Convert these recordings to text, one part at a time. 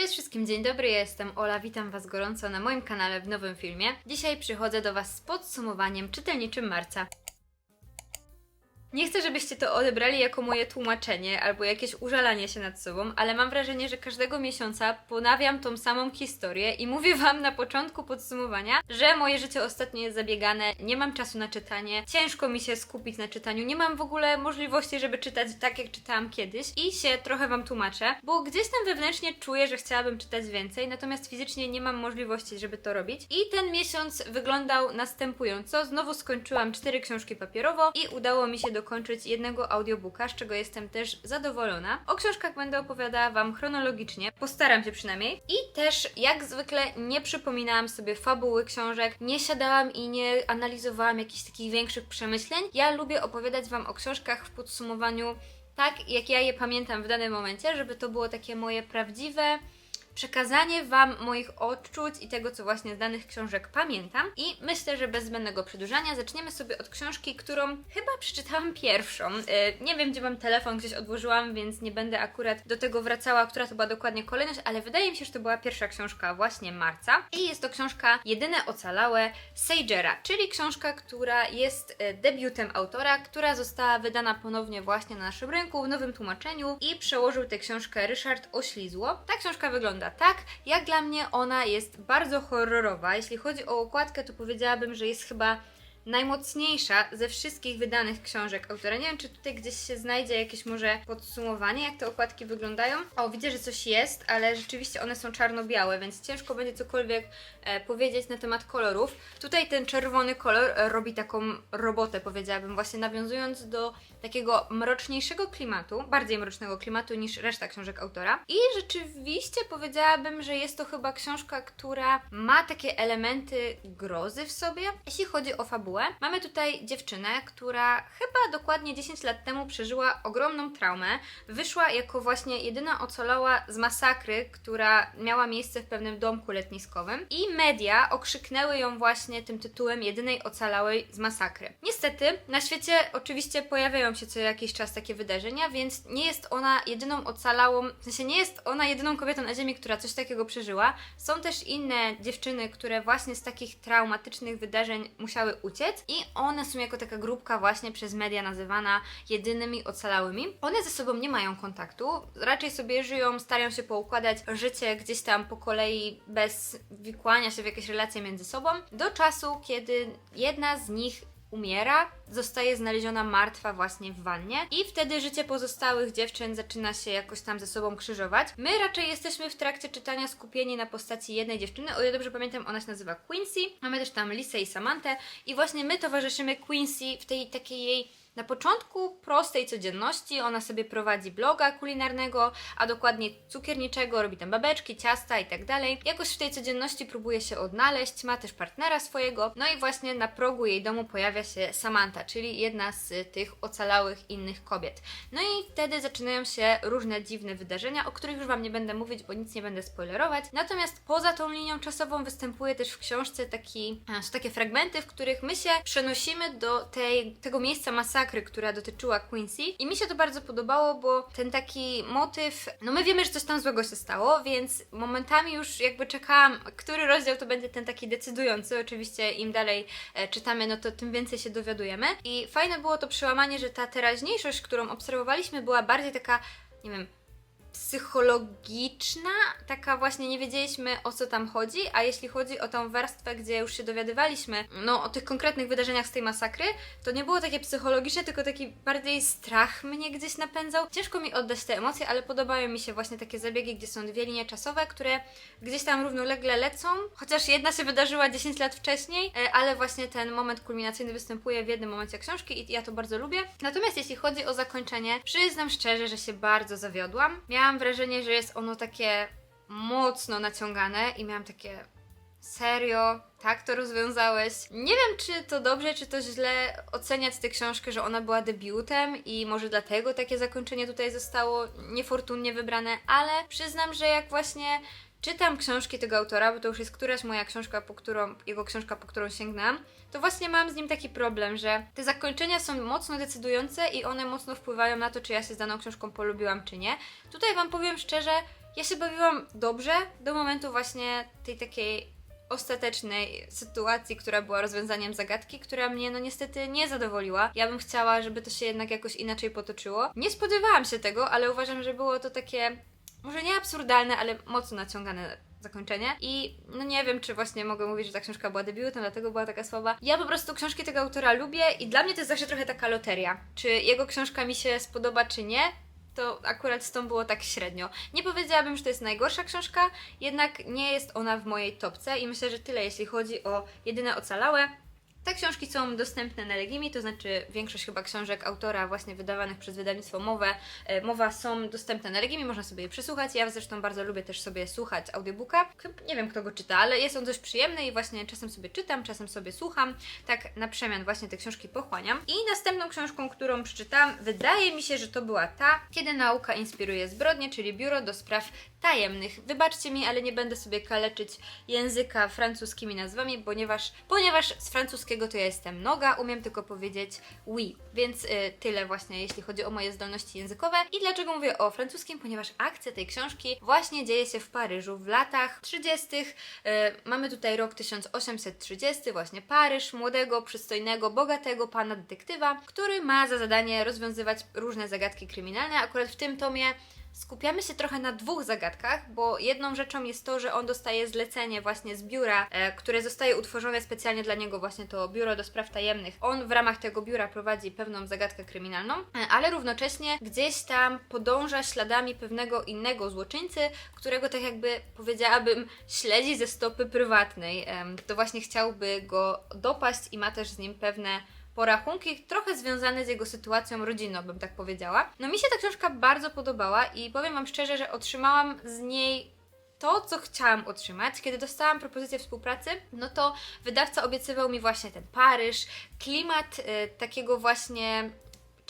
Cześć wszystkim, dzień dobry, ja jestem Ola, witam Was gorąco na moim kanale w nowym filmie. Dzisiaj przychodzę do Was z podsumowaniem czytelniczym marca. Nie chcę, żebyście to odebrali jako moje tłumaczenie albo jakieś użalanie się nad sobą, ale mam wrażenie, że każdego miesiąca ponawiam tą samą historię i mówię Wam na początku podsumowania, że moje życie ostatnio jest zabiegane, nie mam czasu na czytanie, ciężko mi się skupić na czytaniu, nie mam w ogóle możliwości, żeby czytać tak, jak czytałam kiedyś i się trochę Wam tłumaczę, bo gdzieś tam wewnętrznie czuję, że chciałabym czytać więcej, natomiast fizycznie nie mam możliwości, żeby to robić. I ten miesiąc wyglądał następująco. Znowu skończyłam cztery książki papierowo i udało mi się dokończyć jednego audiobooka, z czego jestem też zadowolona. O książkach będę opowiadała Wam chronologicznie, postaram się przynajmniej. I też, jak zwykle, nie przypominałam sobie fabuły książek, nie siadałam i nie analizowałam jakichś takich większych przemyśleń. Ja lubię opowiadać Wam o książkach w podsumowaniu tak, jak ja je pamiętam w danym momencie, żeby to było takie moje prawdziwe przekazanie Wam moich odczuć i tego, co właśnie z danych książek pamiętam. I myślę, że bez zbędnego przedłużania zaczniemy sobie od książki, którą chyba przeczytałam pierwszą. Yy, nie wiem, gdzie mam telefon, gdzieś odłożyłam, więc nie będę akurat do tego wracała, która to była dokładnie kolejność, ale wydaje mi się, że to była pierwsza książka właśnie marca. I jest to książka Jedyne Ocalałe Sagera, czyli książka, która jest e, debiutem autora, która została wydana ponownie właśnie na naszym rynku w nowym tłumaczeniu i przełożył tę książkę Ryszard Oślizło. Ta książka wygląda tak, jak dla mnie ona jest bardzo horrorowa. Jeśli chodzi o okładkę, to powiedziałabym, że jest chyba najmocniejsza ze wszystkich wydanych książek autora. Nie wiem, czy tutaj gdzieś się znajdzie jakieś może podsumowanie, jak te okładki wyglądają. O, widzę, że coś jest, ale rzeczywiście one są czarno-białe, więc ciężko będzie cokolwiek e, powiedzieć na temat kolorów. Tutaj ten czerwony kolor robi taką robotę, powiedziałabym, właśnie nawiązując do takiego mroczniejszego klimatu, bardziej mrocznego klimatu niż reszta książek autora. I rzeczywiście powiedziałabym, że jest to chyba książka, która ma takie elementy grozy w sobie. Jeśli chodzi o fabułę, mamy tutaj dziewczynę, która chyba dokładnie 10 lat temu przeżyła ogromną traumę. Wyszła jako właśnie jedyna ocalała z masakry, która miała miejsce w pewnym domku letniskowym i media okrzyknęły ją właśnie tym tytułem jedynej ocalałej z masakry. Niestety, na świecie oczywiście pojawiają się co jakiś czas takie wydarzenia, więc nie jest ona jedyną ocalałą, w sensie nie jest ona jedyną kobietą na ziemi, która coś takiego przeżyła. Są też inne dziewczyny, które właśnie z takich traumatycznych wydarzeń musiały uciec i one są jako taka grupka właśnie przez media nazywana jedynymi ocalałymi. One ze sobą nie mają kontaktu, raczej sobie żyją, starają się poukładać życie gdzieś tam po kolei bez wikłania się w jakieś relacje między sobą, do czasu, kiedy jedna z nich umiera, zostaje znaleziona martwa właśnie w wannie i wtedy życie pozostałych dziewczyn zaczyna się jakoś tam ze sobą krzyżować. My raczej jesteśmy w trakcie czytania skupieni na postaci jednej dziewczyny, o ile dobrze pamiętam, ona się nazywa Quincy. Mamy też tam Lisę i Samantę i właśnie my towarzyszymy Quincy w tej takiej jej na początku prostej codzienności ona sobie prowadzi bloga kulinarnego, a dokładnie cukierniczego, robi tam babeczki, ciasta i tak dalej. Jakoś w tej codzienności próbuje się odnaleźć, ma też partnera swojego, no i właśnie na progu jej domu pojawia się Samantha, czyli jedna z tych ocalałych innych kobiet. No i wtedy zaczynają się różne dziwne wydarzenia, o których już Wam nie będę mówić, bo nic nie będę spoilerować. Natomiast poza tą linią czasową występuje też w książce taki, są takie fragmenty, w których my się przenosimy do tej, tego miejsca masakry, która dotyczyła Quincy i mi się to bardzo podobało, bo ten taki motyw, no my wiemy, że coś tam złego się stało, więc momentami już jakby czekałam, który rozdział to będzie ten taki decydujący. Oczywiście im dalej e, czytamy, no to tym więcej się dowiadujemy. I fajne było to przełamanie, że ta teraźniejszość, którą obserwowaliśmy, była bardziej taka, nie wiem, psychologiczna, taka właśnie nie wiedzieliśmy o co tam chodzi, a jeśli chodzi o tą warstwę, gdzie już się dowiadywaliśmy, no o tych konkretnych wydarzeniach z tej masakry, to nie było takie psychologiczne, tylko taki bardziej strach mnie gdzieś napędzał. Ciężko mi oddać te emocje, ale podobają mi się właśnie takie zabiegi, gdzie są dwie linie czasowe, które gdzieś tam równolegle lecą, chociaż jedna się wydarzyła 10 lat wcześniej, e, ale właśnie ten moment kulminacyjny występuje w jednym momencie książki i ja to bardzo lubię. Natomiast jeśli chodzi o zakończenie, przyznam szczerze, że się bardzo zawiodłam. Miałam wrażenie, że jest ono takie mocno naciągane i miałam takie serio, tak to rozwiązałeś. Nie wiem, czy to dobrze, czy to źle oceniać tę książkę, że ona była debiutem i może dlatego takie zakończenie tutaj zostało niefortunnie wybrane, ale przyznam, że jak właśnie czytam książki tego autora, bo to już jest któraś moja książka, po którą, jego książka, po którą sięgnęłam, to właśnie mam z nim taki problem, że te zakończenia są mocno decydujące i one mocno wpływają na to, czy ja się z daną książką polubiłam, czy nie. Tutaj Wam powiem szczerze, ja się bawiłam dobrze do momentu właśnie tej takiej ostatecznej sytuacji, która była rozwiązaniem zagadki, która mnie no niestety nie zadowoliła. Ja bym chciała, żeby to się jednak jakoś inaczej potoczyło. Nie spodziewałam się tego, ale uważam, że było to takie może nie absurdalne, ale mocno naciągane zakończenie. I no nie wiem, czy właśnie mogę mówić, że ta książka była debiutem, dlatego była taka słaba. Ja po prostu książki tego autora lubię i dla mnie to jest zawsze trochę taka loteria. Czy jego książka mi się spodoba, czy nie? To akurat z tą było tak średnio. Nie powiedziałabym, że to jest najgorsza książka, jednak nie jest ona w mojej topce i myślę, że tyle, jeśli chodzi o jedyne ocalałe. Te książki są dostępne na Legimi, to znaczy większość chyba książek autora właśnie wydawanych przez wydawnictwo Mowę, e, Mowa są dostępne na Legimi, można sobie je przesłuchać. Ja zresztą bardzo lubię też sobie słuchać audiobooka. Nie wiem kto go czyta, ale jest on dość przyjemny i właśnie czasem sobie czytam, czasem sobie słucham. Tak na przemian właśnie te książki pochłaniam. I następną książką, którą przeczytałam, wydaje mi się, że to była ta, Kiedy nauka inspiruje zbrodnie, czyli Biuro do Spraw Tajemnych. Wybaczcie mi, ale nie będę sobie kaleczyć języka francuskimi nazwami, ponieważ, ponieważ z francuskiego to ja jestem noga, umiem tylko powiedzieć oui. Więc y, tyle właśnie, jeśli chodzi o moje zdolności językowe. I dlaczego mówię o francuskim? Ponieważ akcja tej książki właśnie dzieje się w Paryżu w latach 30. Y, mamy tutaj rok 1830, właśnie Paryż, młodego, przystojnego, bogatego pana detektywa, który ma za zadanie rozwiązywać różne zagadki kryminalne. Akurat w tym tomie skupiamy się trochę na dwóch zagadkach, bo jedną rzeczą jest to, że on dostaje zlecenie właśnie z biura, e, które zostaje utworzone specjalnie dla niego, właśnie to biuro do spraw tajemnych. On w ramach tego biura prowadzi pewną zagadkę kryminalną, e, ale równocześnie gdzieś tam podąża śladami pewnego innego złoczyńcy, którego tak jakby powiedziałabym śledzi ze stopy prywatnej. To właśnie chciałby go dopaść i ma też z nim pewne porachunki, trochę związane z jego sytuacją rodzinną, bym tak powiedziała. No mi się ta książka bardzo podobała i powiem Wam szczerze, że otrzymałam z niej to, co chciałam otrzymać. Kiedy dostałam propozycję współpracy, no to wydawca obiecywał mi właśnie ten Paryż, klimat y, takiego właśnie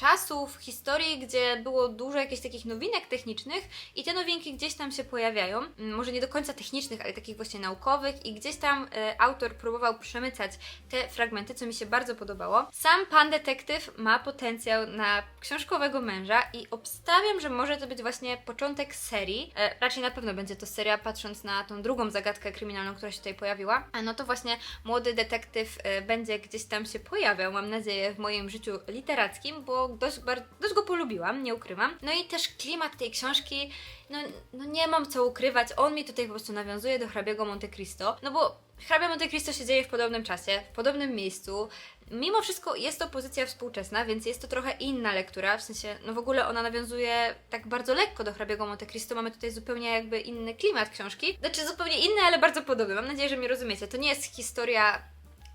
czasów, historii, gdzie było dużo jakichś takich nowinek technicznych i te nowinki gdzieś tam się pojawiają, Mm, może nie do końca technicznych, ale takich właśnie naukowych i gdzieś tam e, autor próbował przemycać te fragmenty, co mi się bardzo podobało. Sam pan detektyw ma potencjał na książkowego męża i obstawiam, że może to być właśnie początek serii. E, raczej na pewno będzie to seria, patrząc na tą drugą zagadkę kryminalną, która się tutaj pojawiła. A no to właśnie młody detektyw e, będzie gdzieś tam się pojawiał, mam nadzieję, w moim życiu literackim, bo dość, dość go polubiłam, nie ukrywam. No i też klimat tej książki, no, no nie mam co ukrywać, on mi tutaj po prostu nawiązuje do hrabiego Monte Cristo, no bo hrabia Monte Cristo się dzieje w podobnym czasie, w podobnym miejscu. Mimo wszystko jest to pozycja współczesna, więc jest to trochę inna lektura, w sensie, no w ogóle ona nawiązuje tak bardzo lekko do hrabiego Monte Cristo, mamy tutaj zupełnie jakby inny klimat książki, znaczy zupełnie inny, ale bardzo podobny, mam nadzieję, że mnie rozumiecie. To nie jest historia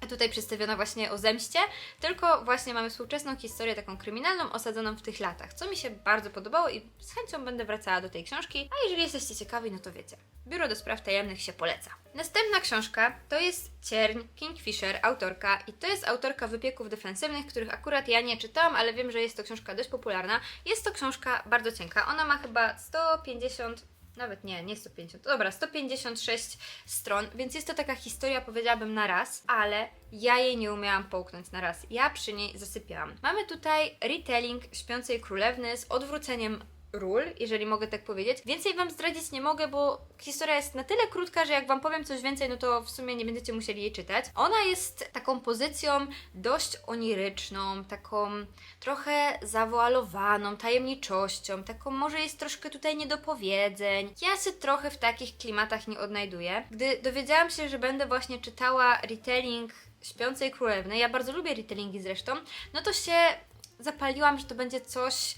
tutaj przedstawiona właśnie o zemście, tylko właśnie mamy współczesną historię taką kryminalną osadzoną w tych latach, co mi się bardzo podobało i z chęcią będę wracała do tej książki, a jeżeli jesteście ciekawi, no to wiecie. Biuro do spraw tajemnych się poleca. Następna książka to jest Cierń Kingfisher, autorka i to jest autorka wypieków defensywnych, których akurat ja nie czytałam, ale wiem, że jest to książka dość popularna. Jest to książka bardzo cienka, ona ma chyba 150 nawet nie, nie 150. Dobra, 156 stron, więc jest to taka historia, powiedziałabym, na raz, ale ja jej nie umiałam połknąć na raz. Ja przy niej zasypiałam. Mamy tutaj retelling Śpiącej Królewny z odwróceniem ról, jeżeli mogę tak powiedzieć. Więcej Wam zdradzić nie mogę, bo historia jest na tyle krótka, że jak Wam powiem coś więcej, no to w sumie nie będziecie musieli jej czytać. Ona jest taką pozycją dość oniryczną, taką trochę zawoalowaną tajemniczością, taką może jest troszkę tutaj niedopowiedzeń. Ja się trochę w takich klimatach nie odnajduję. Gdy dowiedziałam się, że będę właśnie czytała retelling Śpiącej Królewny, ja bardzo lubię retellingi zresztą, no to się zapaliłam, że to będzie coś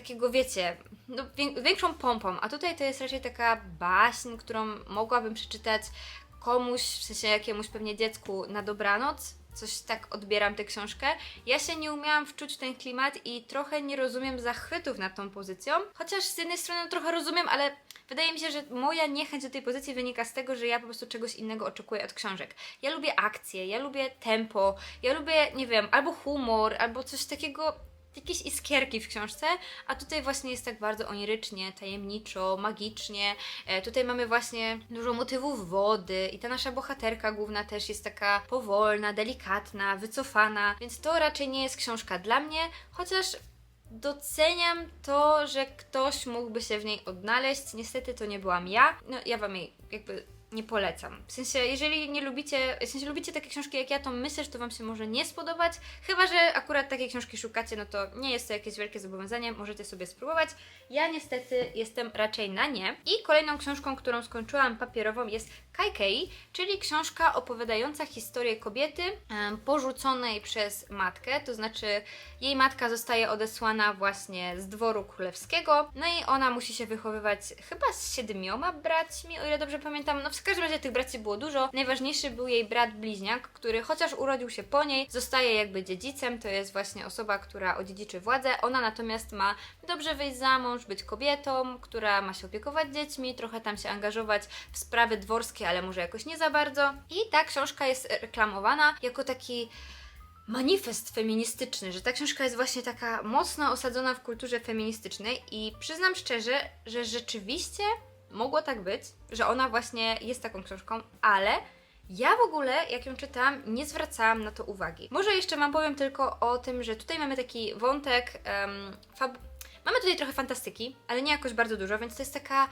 takiego, wiecie, no, wię- większą pompą, a tutaj to jest raczej taka baśń, którą mogłabym przeczytać komuś, w sensie jakiemuś pewnie dziecku na dobranoc. Coś tak odbieram tę książkę. Ja się nie umiałam wczuć w ten klimat i trochę nie rozumiem zachwytów nad tą pozycją. Chociaż z jednej strony trochę rozumiem, ale wydaje mi się, że moja niechęć do tej pozycji wynika z tego, że ja po prostu czegoś innego oczekuję od książek. Ja lubię akcję, ja lubię tempo, ja lubię, nie wiem, albo humor, albo coś takiego jakieś iskierki w książce, a tutaj właśnie jest tak bardzo onirycznie, tajemniczo, magicznie. E, tutaj mamy właśnie dużo motywów wody i ta nasza bohaterka główna też jest taka powolna, delikatna, wycofana, więc to raczej nie jest książka dla mnie, chociaż doceniam to, że ktoś mógłby się w niej odnaleźć. Niestety to nie byłam ja. No, ja wam jej jakby nie polecam. W sensie, jeżeli nie lubicie, w sensie lubicie takie książki jak ja, to myślę, że to Wam się może nie spodobać. Chyba, że akurat takiej książki szukacie, no to nie jest to jakieś wielkie zobowiązanie, możecie sobie spróbować. Ja niestety jestem raczej na nie. I kolejną książką, którą skończyłam papierową jest Kaikei, czyli książka opowiadająca historię kobiety porzuconej przez matkę, to znaczy jej matka zostaje odesłana właśnie z dworu królewskiego, no i ona musi się wychowywać chyba z siedmioma braćmi, o ile dobrze pamiętam. No w każdym razie tych braci było dużo. Najważniejszy był jej brat bliźniak, który chociaż urodził się po niej, zostaje jakby dziedzicem, to jest właśnie osoba, która odziedziczy władzę. Ona natomiast ma dobrze wyjść za mąż, być kobietą, która ma się opiekować dziećmi, trochę tam się angażować w sprawy dworskie, ale może jakoś nie za bardzo. I ta książka jest reklamowana jako taki manifest feministyczny, że ta książka jest właśnie taka mocno osadzona w kulturze feministycznej i przyznam szczerze, że rzeczywiście mogło tak być, że ona właśnie jest taką książką, ale ja w ogóle, jak ją czytałam, nie zwracałam na to uwagi. Może jeszcze Wam powiem tylko o tym, że tutaj mamy taki wątek em, fab... Mamy tutaj trochę fantastyki, ale nie jakoś bardzo dużo, więc to jest taka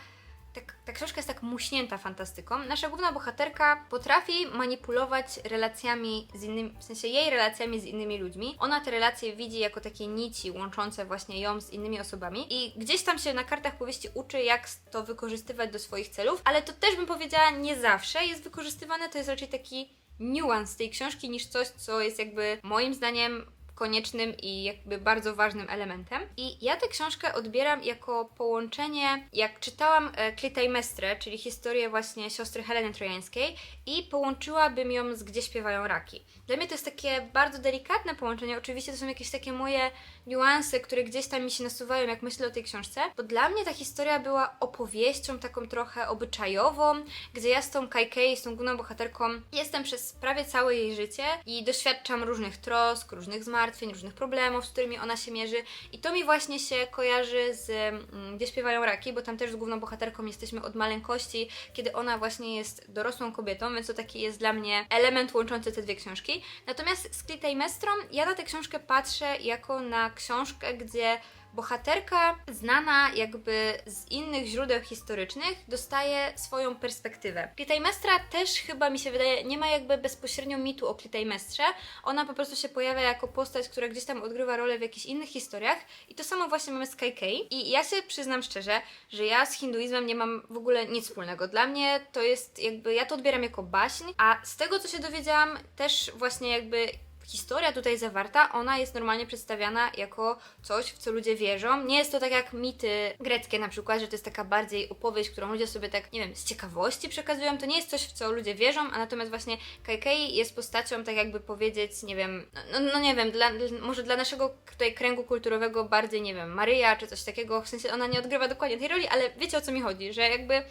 tak, ta książka jest tak muśnięta fantastyką. Nasza główna bohaterka potrafi manipulować relacjami z innymi, w sensie jej relacjami z innymi ludźmi. Ona te relacje widzi jako takie nici łączące właśnie ją z innymi osobami i gdzieś tam się na kartach powieści uczy, jak to wykorzystywać do swoich celów, ale to też bym powiedziała nie zawsze jest wykorzystywane, to jest raczej taki niuans tej książki niż coś, co jest jakby moim zdaniem koniecznym i jakby bardzo ważnym elementem. I ja tę książkę odbieram jako połączenie, jak czytałam e, Clitemnestre, czyli historię właśnie siostry Heleny Trojańskiej i połączyłabym ją z Gdzie śpiewają raki. Dla mnie to jest takie bardzo delikatne połączenie, oczywiście to są jakieś takie moje niuanse, które gdzieś tam mi się nasuwają, jak myślę o tej książce, bo dla mnie ta historia była opowieścią taką trochę obyczajową, gdzie ja z tą Kaikei, z tą główną bohaterką jestem przez prawie całe jej życie i doświadczam różnych trosk, różnych zmartwień, różnych problemów, z którymi ona się mierzy i to mi właśnie się kojarzy z mm, Gdzie śpiewają raki, bo tam też z główną bohaterką jesteśmy od maleńkości, kiedy ona właśnie jest dorosłą kobietą, więc to taki jest dla mnie element łączący te dwie książki. Natomiast z Clitemnestrą ja na tę książkę patrzę jako na książkę, gdzie bohaterka znana jakby z innych źródeł historycznych dostaje swoją perspektywę. Clitemnestra też chyba mi się wydaje, nie ma jakby bezpośrednio mitu o Clitemnestrze, ona po prostu się pojawia jako postać, która gdzieś tam odgrywa rolę w jakichś innych historiach i to samo właśnie mamy z Kaikei i ja się przyznam szczerze, że ja z hinduizmem nie mam w ogóle nic wspólnego. Dla mnie to jest jakby, ja to odbieram jako baśń, a z tego co się dowiedziałam też właśnie jakby historia tutaj zawarta, ona jest normalnie przedstawiana jako coś, w co ludzie wierzą. Nie jest to tak jak mity greckie na przykład, że to jest taka bardziej opowieść, którą ludzie sobie tak, nie wiem, z ciekawości przekazują. To nie jest coś, w co ludzie wierzą, a natomiast właśnie Kaikei jest postacią, tak jakby powiedzieć, nie wiem, no, no nie wiem, dla, może dla naszego tutaj kręgu kulturowego bardziej, nie wiem, Maryja czy coś takiego, w sensie ona nie odgrywa dokładnie tej roli, ale wiecie o co mi chodzi, że jakby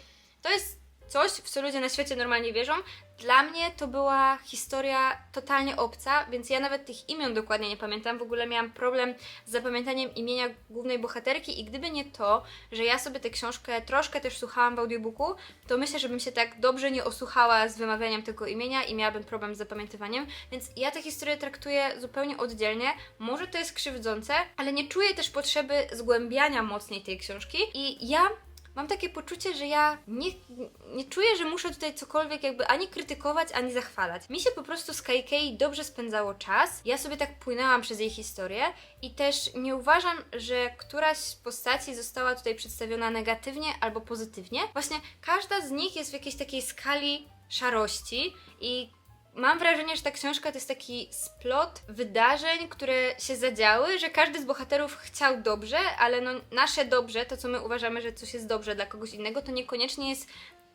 to jest coś, w co ludzie na świecie normalnie wierzą. Dla mnie to była historia totalnie obca, więc ja nawet tych imion dokładnie nie pamiętam. W ogóle miałam problem z zapamiętaniem imienia głównej bohaterki i gdyby nie to, że ja sobie tę książkę troszkę też słuchałam w audiobooku, to myślę, żebym się tak dobrze nie osłuchała z wymawianiem tego imienia i miałabym problem z zapamiętywaniem, więc ja tę historię traktuję zupełnie oddzielnie. Może to jest krzywdzące, ale nie czuję też potrzeby zgłębiania mocniej tej książki i ja mam takie poczucie, że ja nie, nie czuję, że muszę tutaj cokolwiek jakby ani krytykować, ani zachwalać. Mi się po prostu z Kaikei dobrze spędzało czas. Ja sobie tak płynęłam przez jej historię i też nie uważam, że któraś z postaci została tutaj przedstawiona negatywnie albo pozytywnie. Właśnie każda z nich jest w jakiejś takiej skali szarości i mam wrażenie, że ta książka to jest taki splot wydarzeń, które się zadziały, że każdy z bohaterów chciał dobrze, ale no nasze dobrze, to co my uważamy, że coś jest dobrze dla kogoś innego, to niekoniecznie jest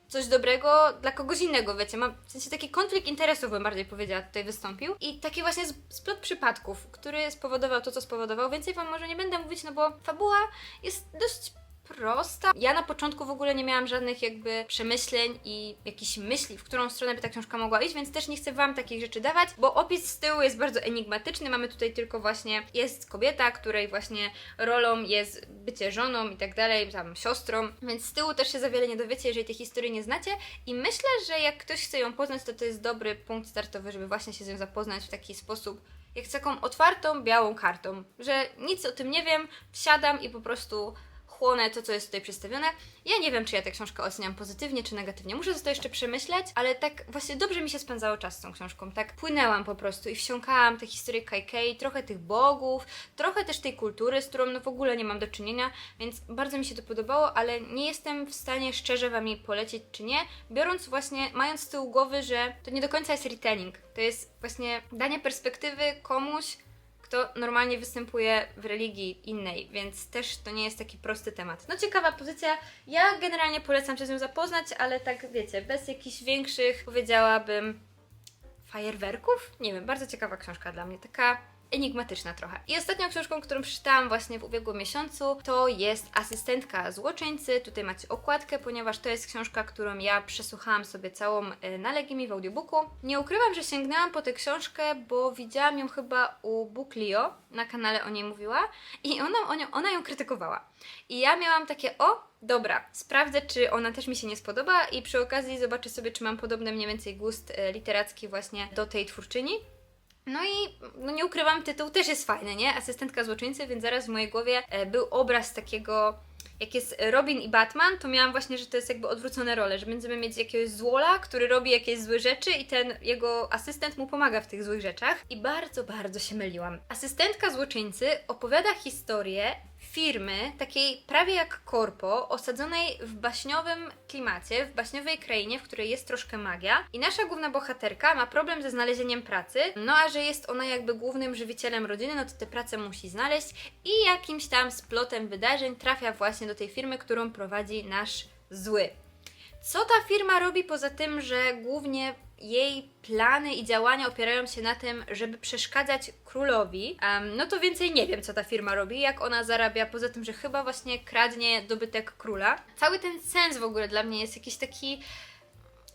coś dobrego dla kogoś innego, wiecie, mam w sensie taki konflikt interesów, bym bardziej powiedziała, tutaj wystąpił. I taki właśnie splot przypadków, który spowodował to, co spowodował, więcej Wam może nie będę mówić, no bo fabuła jest dość prosta. Ja na początku w ogóle nie miałam żadnych jakby przemyśleń i jakichś myśli, w którą stronę by ta książka mogła iść, więc też nie chcę Wam takich rzeczy dawać, bo opis z tyłu jest bardzo enigmatyczny. Mamy tutaj tylko właśnie, jest kobieta, której właśnie rolą jest bycie żoną i tak dalej, tam siostrą, więc z tyłu też się za wiele nie dowiecie, jeżeli tej historii nie znacie i myślę, że jak ktoś chce ją poznać, to to jest dobry punkt startowy, żeby właśnie się z nią zapoznać w taki sposób, jak z taką otwartą, białą kartą, że nic o tym nie wiem, wsiadam i po prostu chłonę to, co jest tutaj przedstawione. Ja nie wiem, czy ja tę książkę oceniam pozytywnie, czy negatywnie. Muszę to jeszcze przemyśleć, ale tak właśnie dobrze mi się spędzało czas z tą książką. Tak płynęłam po prostu i wsiąkałam tę historię Kaikei, trochę tych bogów, trochę też tej kultury, z którą no w ogóle nie mam do czynienia, więc bardzo mi się to podobało, ale nie jestem w stanie szczerze Wam jej polecić, czy nie, biorąc właśnie, mając z tyłu głowy, że to nie do końca jest retelling. To jest właśnie danie perspektywy komuś, kto normalnie występuje w religii innej, więc też to nie jest taki prosty temat. No ciekawa pozycja. Ja generalnie polecam się z nią zapoznać, ale tak wiecie, bez jakichś większych, powiedziałabym, fajerwerków? Nie wiem, bardzo ciekawa książka dla mnie, taka enigmatyczna trochę. I ostatnią książką, którą przeczytałam właśnie w ubiegłym miesiącu, to jest Asystentka złoczyńcy. Tutaj macie okładkę, ponieważ to jest książka, którą ja przesłuchałam sobie całą e, na Legimi w audiobooku. Nie ukrywam, że sięgnęłam po tę książkę, bo widziałam ją chyba u Booklio, na kanale o niej mówiła i ona, ona, ona ją krytykowała. I ja miałam takie, o, dobra, sprawdzę, czy ona też mi się nie spodoba i przy okazji zobaczę sobie, czy mam podobny mniej więcej gust e, literacki właśnie do tej twórczyni. No i no nie ukrywam, tytuł też jest fajny, nie? Asystentka złoczyńcy, więc zaraz w mojej głowie e, był obraz takiego jak jest Robin i Batman, to miałam właśnie, że to jest jakby odwrócone role, że będziemy mieć jakiegoś złola, który robi jakieś złe rzeczy i ten jego asystent mu pomaga w tych złych rzeczach. I bardzo, bardzo się myliłam. Asystentka złoczyńcy opowiada historię firmy, takiej prawie jak korpo, osadzonej w baśniowym klimacie, w baśniowej krainie, w której jest troszkę magia. I nasza główna bohaterka ma problem ze znalezieniem pracy, no a że jest ona jakby głównym żywicielem rodziny, no to tę pracę musi znaleźć i jakimś tam splotem wydarzeń trafia właśnie do tej firmy, którą prowadzi nasz zły. Co ta firma robi poza tym, że głównie jej plany i działania opierają się na tym, żeby przeszkadzać królowi, em, no to więcej nie wiem, co ta firma robi, jak ona zarabia, poza tym, że chyba właśnie kradnie dobytek króla. Cały ten sens w ogóle dla mnie jest jakiś taki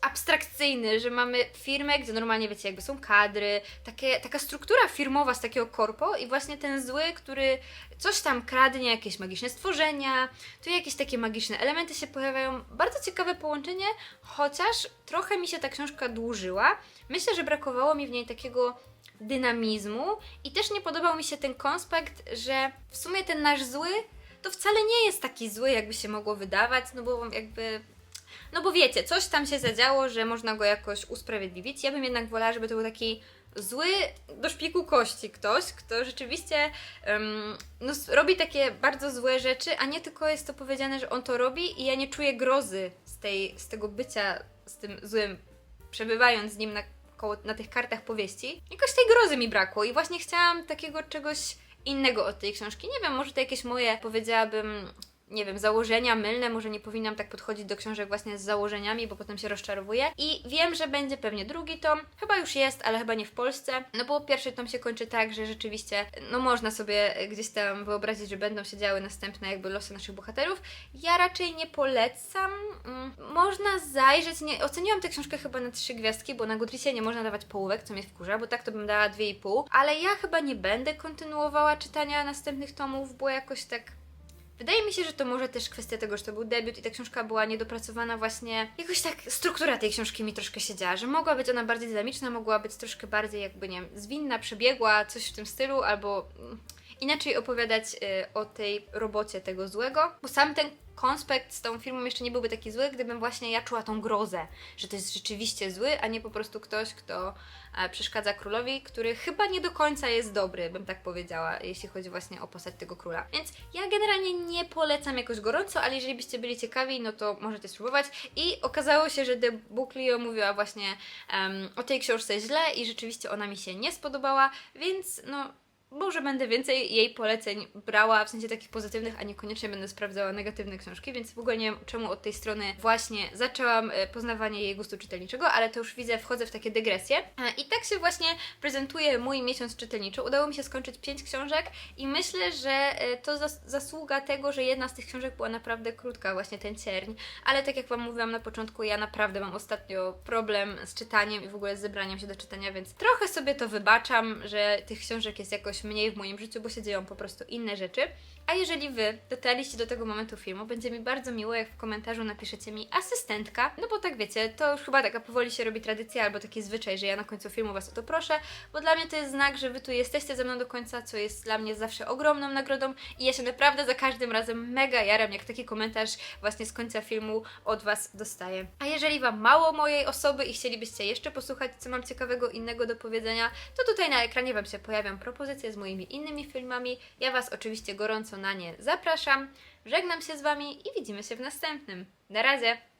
abstrakcyjny, że mamy firmę, gdzie normalnie wiecie, jakby są kadry, takie, taka struktura firmowa z takiego korpo i właśnie ten zły, który coś tam kradnie, jakieś magiczne stworzenia, tu jakieś takie magiczne elementy się pojawiają. Bardzo ciekawe połączenie, chociaż trochę mi się ta książka dłużyła. Myślę, że brakowało mi w niej takiego dynamizmu i też nie podobał mi się ten konspekt, że w sumie ten nasz zły to wcale nie jest taki zły, jakby się mogło wydawać, no bo jakby no bo wiecie, coś tam się zadziało, że można go jakoś usprawiedliwić. Ja bym jednak wolała, żeby to był taki zły do szpiku kości ktoś, kto rzeczywiście um, no, robi takie bardzo złe rzeczy, a nie tylko jest to powiedziane, że on to robi i ja nie czuję grozy z, tej, z tego bycia z tym złym, przebywając z nim na, koło, na tych kartach powieści. Jakoś tej grozy mi brakło i właśnie chciałam takiego czegoś innego od tej książki. Nie wiem, może to jakieś moje, powiedziałabym, nie wiem, założenia mylne, może nie powinnam tak podchodzić do książek właśnie z założeniami, bo potem się rozczarowuję. I wiem, że będzie pewnie drugi tom, chyba już jest, ale chyba nie w Polsce, no bo pierwszy tom się kończy tak, że rzeczywiście, no można sobie gdzieś tam wyobrazić, że będą się działy następne jakby losy naszych bohaterów. Ja raczej nie polecam, mm, można zajrzeć, nie, oceniłam tę książkę chyba na trzy gwiazdki, bo na Goodreadzie nie można dawać połówek, co mnie wkurza, bo tak to bym dała dwie i pół, ale ja chyba nie będę kontynuowała czytania następnych tomów, bo jakoś tak Wydaje mi się, że to może też kwestia tego, że to był debiut i ta książka była niedopracowana właśnie. Jakoś tak struktura tej książki mi troszkę siedziała, że mogła być ona bardziej dynamiczna, mogła być troszkę bardziej jakby, nie wiem, zwinna, przebiegła, coś w tym stylu, albo mm, inaczej opowiadać y, o tej robocie tego złego, bo sam ten konspekt z tą firmą jeszcze nie byłby taki zły, gdybym właśnie ja czuła tą grozę, że to jest rzeczywiście zły, a nie po prostu ktoś, kto e, przeszkadza królowi, który chyba nie do końca jest dobry, bym tak powiedziała, jeśli chodzi właśnie o postać tego króla. Więc ja generalnie nie polecam jakoś gorąco, ale jeżeli byście byli ciekawi, no to możecie spróbować. I okazało się, że The Booklio mówiła właśnie em, o tej książce źle i rzeczywiście ona mi się nie spodobała, więc no może będę więcej jej poleceń brała, w sensie takich pozytywnych, a niekoniecznie będę sprawdzała negatywne książki, więc w ogóle nie wiem czemu od tej strony właśnie zaczęłam e, poznawanie jej gustu czytelniczego, ale to już widzę, wchodzę w takie dygresje. E, I tak się właśnie prezentuje mój miesiąc czytelniczy. Udało mi się skończyć pięć książek i myślę, że e, to zas zasługa tego, że jedna z tych książek była naprawdę krótka, właśnie ten cierń, ale tak jak Wam mówiłam na początku, ja naprawdę mam ostatnio problem z czytaniem i w ogóle z zebraniem się do czytania, więc trochę sobie to wybaczam, że tych książek jest jakoś jakoś mniej w moim życiu, bo się dzieją po prostu inne rzeczy. A jeżeli Wy dotarliście do tego momentu filmu, będzie mi bardzo miło, jak w komentarzu napiszecie mi asystentka, no bo tak wiecie, to już chyba taka powoli się robi tradycja albo taki zwyczaj, że ja na końcu filmu Was o to proszę, bo dla mnie to jest znak, że Wy tu jesteście ze mną do końca, co jest dla mnie zawsze ogromną nagrodą i ja się naprawdę za każdym razem mega jaram, jak taki komentarz właśnie z końca filmu od Was dostaję. A jeżeli Wam mało mojej osoby i chcielibyście jeszcze posłuchać, co mam ciekawego innego do powiedzenia, to tutaj na ekranie Wam się pojawią propozycje z moimi innymi filmami. Ja Was oczywiście gorąco na nie zapraszam. Żegnam się z Wami i widzimy się w następnym. Na razie!